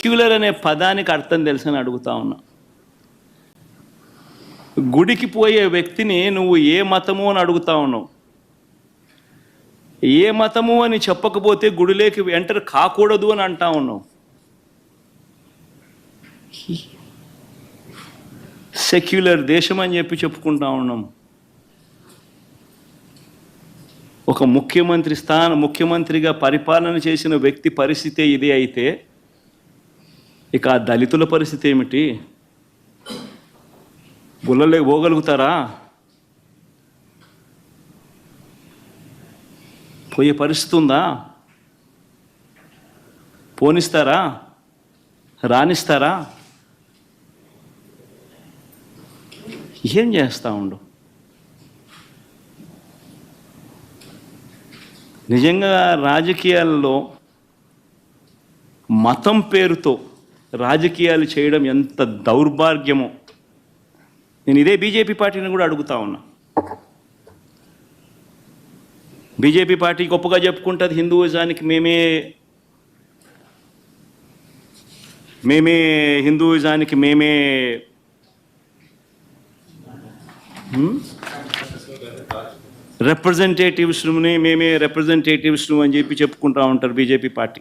Secular అనే పదానికి అర్థం తెలుసని అడుగుతా ఉన్నా. గుడికి పోయే వ్యక్తిని నువ్వు ఏ మతము అని అడుగుతా ఉన్నావు? ఏ మతము అని చెప్పకపోతే గుడిలోకి ఎంటర్ కాకూడదు అని అంటా ఉన్నావు? సెక్యులర్ దేశం అని చెప్పి చెప్పుకుంటా ఉన్నాం. ఒక ముఖ్యమంత్రి స్థానం ముఖ్యమంత్రిగా పరిపాలన చేసిన వ్యక్తి పరిస్థితే ఇది అయితే ఇక ఆ దళితుల పరిస్థితి ఏమిటి? గుళ్ళలే పోగలుగుతారా? పోయే పరిస్థితి ఉందా? పోనిస్తారా? రాణిస్తారా ఏం చేస్తా ఉండు? నిజంగా రాజకీయాల్లో మతం పేరుతో రాజకీయాలు చేయడం ఎంత దౌర్భాగ్యమో. నేను ఇదే బీజేపీ పార్టీని కూడా అడుగుతా ఉన్నా. బీజేపీ పార్టీ గొప్పగా చెప్పుకుంటుంది హిందూయిజానికి మేమే మేమే హిందూయిజానికి మేమే రిప్రజెంటేటివ్స్ని మేమే రిప్రజెంటేటివ్స్ను అని చెప్పి చెప్పుకుంటా ఉంటారు బీజేపీ పార్టీ.